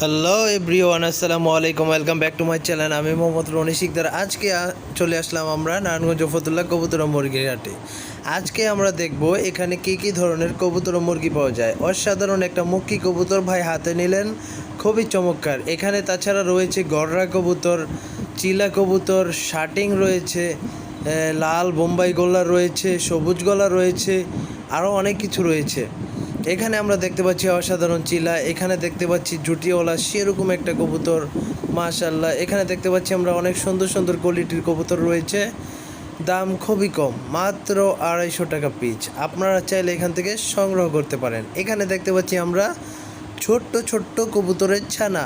Hello everyone আসসালামু আলাইকুম welcome back to my channel আমি মোহাম্মদ রনি শিকদার। আজকে চলে আসলাম আমরা নারায়ণগঞ্জ ফতুল্লাহ কবুতর মুরগির হাটে। আজকে আমরা দেখব এখানে কি কি ধরনের কবুতর মুরগি পাওয়া যায়। অসাধারণ একটা মুক্কি কবুতর ভাই হাতে নিলেন। খুবই চমৎকার। এখানে তাছাড়া রয়েছে গররা কবুতর, চিলা কবুতর শার্টিং রয়েছে লাল বোম্বাই গোল্লা রয়েছে, সবুজ গলা রয়েছে আরও অনেক কিছু রয়েছে। এখানে আমরা দেখতে পাচ্ছি অসাধারণ চিলা, এখানে দেখতে পাচ্ছি জুটিওয়ালা, সেরকম একটা কবুতর মাশাল্লাহ এখানে দেখতে পাচ্ছি আমরা অনেক সুন্দর সুন্দর কোয়ালিটির কবুতর রয়েছে। দাম খুবই কম, মাত্র আড়াইশো টাকা পিচ। আপনারা চাইলে এখান থেকে সংগ্রহ করতে পারেন। এখানে দেখতে পাচ্ছি আমরা ছোট্ট ছোট্ট কবুতরের ছানা,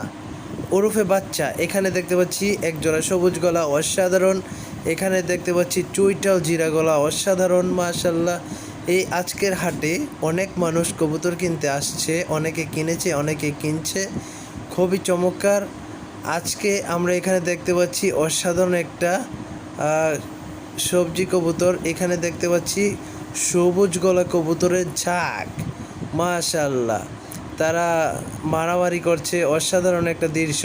ওরফে বাচ্চা। এখানে দেখতে পাচ্ছি এক জোড়া সবুজ গলা, অসাধারণ। এখানে দেখতে পাচ্ছি চুইটাল জিরা গলা, অসাধারণ মাশাল্লাহ এই আজকের হাটে অনেক মানুষ কবুতর কিনতে আসছে, অনেকে কিনেছে, অনেকে কিনছে। খুবই চমৎকার। আজকে আমরা এখানে দেখতে পাচ্ছি অসাধারণ একটা সবজি কবুতর। এখানে দেখতে পাচ্ছি সবুজ গলা কবুতরের ঝাঁক। মাশাল্লাহ তারা মারামারি করছে, অসাধারণ একটা দৃশ্য।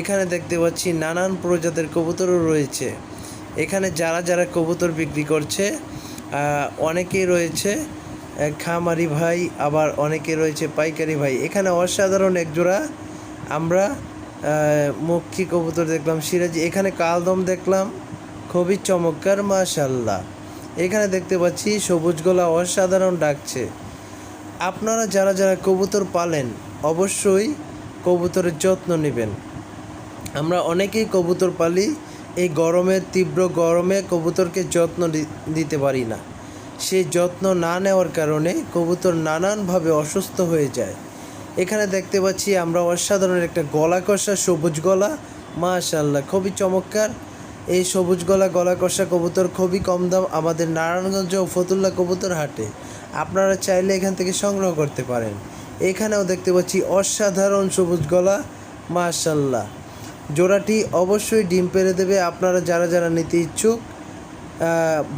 এখানে দেখতে পাচ্ছি নানান প্রজাতির কবুতরও রয়েছে। এখানে যারা যারা কবুতর বিক্রি করছে অনেকেই রয়েছে খামারি ভাই, আবার অনেকে রয়েছে পাইকারি ভাই। এখানে অসাধারণ একজোড়া। আমরা মক্ষী কবুতর দেখলাম, সিরাজি। এখানে কালদম দেখলাম, খুবই চমৎকার মাশাল্লাহ এখানে দেখতে পাচ্ছি, সবুজ গলা, অসাধারণ ডাকছে। আপনারা যারা যারা কবুতর পালেন, অবশ্যই কবুতরের যত্ন নেবেন। আমরা অনেকেই কবুতর পালি এই গরমের তীব্র গরমে কবুতরকে যত্ন দিতে পারি না। সেই যত্ন না নেওয়ার কারণে কবুতর নানানভাবে অসুস্থ হয়ে যায়। এখানে দেখতে পাচ্ছি আমরা অসাধারণ একটা গলা কষা সবুজ গলা। মাশাল্লাহ খুবই চমৎকার। এই সবুজ গলা গলা কষা কবুতর খুবই কম দাম আমাদের নারায়ণগঞ্জ ও ফতুল্লা কবুতর হাটে। আপনারা চাইলে এখান থেকে সংগ্রহ করতে পারেন। এখানেও দেখতে পাচ্ছি অসাধারণ সবুজ গলা। মাশাল্লাহ জোড়াটি অবশ্যই ডিম পেরে দেবে। আপনারা যারা যারা নিতে ইচ্ছুক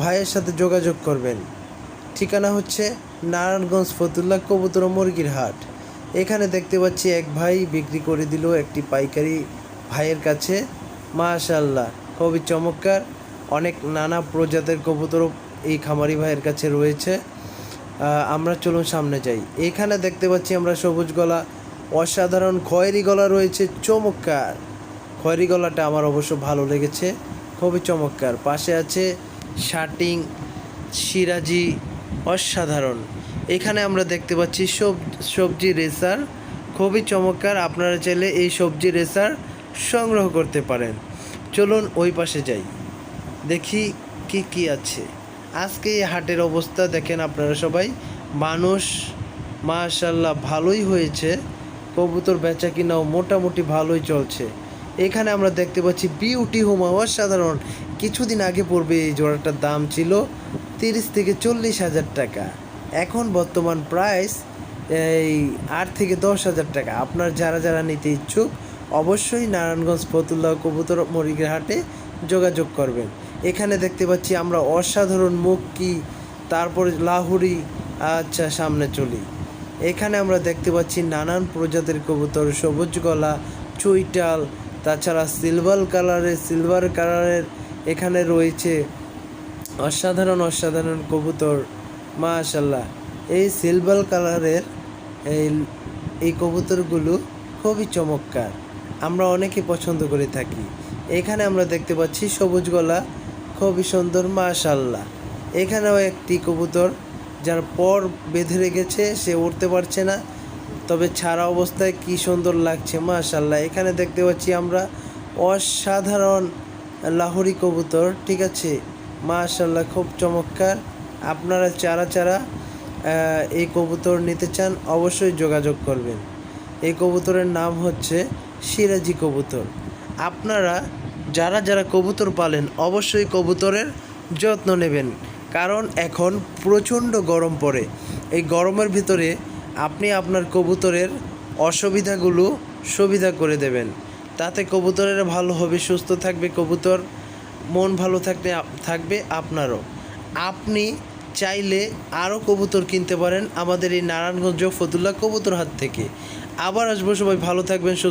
ভাইয়ের সাথে যোগাযোগ করবেন। ঠিকানা হচ্ছে নারায়ণগঞ্জ ফতুল্লা কবুতর মুরগির হাট। এখানে দেখতে পাচ্ছি এক ভাই বিক্রি করে দিল একটি পাইকারি ভাইয়ের কাছে। মাশাল্লাহ খুবই চমৎকার। অনেক নানা প্রজাতির কবুতর এই খামারি ভাইয়ের কাছে রয়েছে। আমরা চলুন সামনে যাই। এখানে দেখতে পাচ্ছি আমরা সবুজ গলা, অসাধারণ খয়েরি গলা রয়েছে, চমৎকার। খয়েরি গলাটা আমার অবশ্য ভালো লেগেছে। খুবই চমৎকার। পাশে আছে শার্টিং সিরাজি অসাধারণ। এখানে আমরা দেখতে পাচ্ছি সব, সবজি রেসার। খুবই চমৎকার। আপনারা চাইলে এই সবজি রেসার সংগ্রহ করতে পারেন। চলুন ওই পাশে যাই। দেখি কি কি আছে। আজকে এই হাটের অবস্থা দেখেন আপনারা সবাই। মানুষ মাশাল্লাহ ভালোই হয়েছে। কবুতর বেচা কিনাও মোটামুটি ভালোই চলছে। এখানে আমরা দেখতে পাচ্ছি বিউটি হোমা অসাধারণ কিছুদিন আগে পড়বে এই জোড়াটার দাম ছিল তিরিশ থেকে চল্লিশ হাজার টাকা। এখন বর্তমান প্রাইস এই আট থেকে দশ হাজার টাকা। আপনার যারা যারা নিতে ইচ্ছুক অবশ্যই নারায়ণগঞ্জ ফতুল্লাহ কবুতর মরিগের হাটে যোগাযোগ করবেন। এখানে দেখতে পাচ্ছি আমরা অসাধারণ মুক্কি, তারপরে লাহুরি আচ্ছা সামনে চলি। এখানে আমরা দেখতে পাচ্ছি নানান প্রজাতির কবুতর, সবুজ গলা, চুইটাল তাছাড়া সিলভার কালারের সিলভার কালারের এখানে রয়েছে অসাধারণ অসাধারণ কবুতর। মাশাল্লাহ এই সিলভার কালারের এই এই কবুতরগুলো খুবই চমৎকার। আমরা অনেকে পছন্দ করে থাকি। এখানে আমরা দেখতে পাচ্ছি সবুজ গলা, খুবই সুন্দর মাশাল্লাহ এখানেও একটি কবুতর যার পর বেঁধে রেখেছে, সে উঠতে পারছে না। তবে ছাড়া অবস্থায় কি সুন্দর লাগছে মাশাল্লাহ এখানে দেখতে পাচ্ছি আমরা অসাধারণ লাহোরি কবুতর, ঠিক আছে? মাশাল্লাহ খুব চমৎকার। আপনারা চারা চারা এই কবুতর নিতে চান, অবশ্যই যোগাযোগ করবেন। এই কবুতরের নাম হচ্ছে সিরাজি কবুতর। আপনারা যারা যারা কবুতর পালেন, অবশ্যই কবুতরের যত্ন নেবেন। কারণ এখন প্রচণ্ড গরম পড়ে। এই গরমের ভিতরে আপনি আপনার কবুতরের অসুবিধাগুলো সুবিধা করে দেবেন। তাতে কবুতরের ভালো হবে, সুস্থ থাকবে, কবুতর মন ভালো থাকলে থাকবে আপনারও। আপনি চাইলে আরও কবুতর কিনতে পারেন আমাদের এই নারায়ণগঞ্জ ফতুল্লা কবুতর হাত থেকে। আবার আসব, সবাই ভালো থাকবেন, সুস্থ